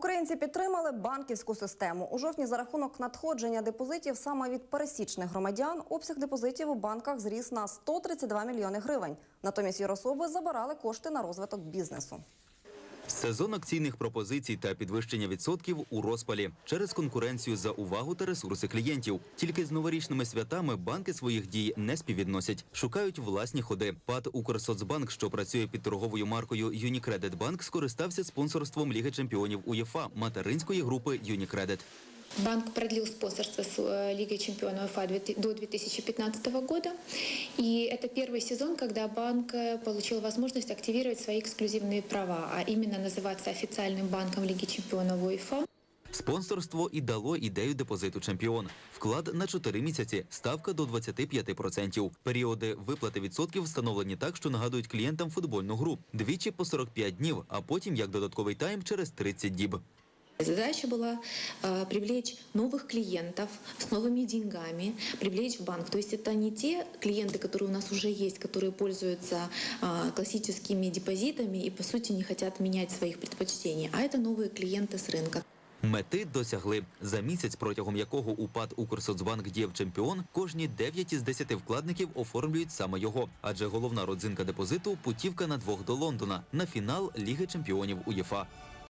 Українці підтримали банківську систему. У жовтні за рахунок надходження депозитів саме від пересічних громадян обсяг депозитів у банках зріс на 132 мільйони гривень. Натомість юрособи забирали кошти на розвиток бізнесу. Сезон акційних пропозицій та підвищення відсотків у розпалі через конкуренцію за увагу та ресурси клієнтів. Тільки з новорічними святами банки своїх дій не співвідносять, шукають власні ходи. ПАД Укрсоцбанк, що працює під торговою маркою Юнікредит Банк, скористався спонсорством Ліги чемпіонів УЄФА материнської групи Юнікредит. Банк продлил спонсорство с э, Лигой чемпионов УЕФА две- до 2015 года. И это первый сезон, когда банк э, получил возможность активировать свои эксклюзивные права, а именно называться официальным банком Лиги чемпионов УЕФА. Спонсорство і дало ідею депозиту чемпіон. Вклад на 4 місяці, ставка до 25%. Періоди виплати відсотків встановлені так, що нагадують клієнтам футбольну гру. Двічі по 45 днів, а потім як додатковий тайм через 30 діб. Задача была э, привлечь новых клиентов с новыми деньгами, привлечь в банк. То есть это не те клиенты, которые у нас уже есть, которые пользуются э, классическими депозитами и по сути не хотят менять своих предпочтений, а это новые клиенты с рынка. Мети досягли. За місяць, протягом якого УПАД Укрсоцбанк діяв чемпіон, кожні 9 із 10 вкладників оформлюють саме його. Адже головна родзинка депозиту путівка на двох до Лондона на фінал Ліги чемпіонів УЄФА.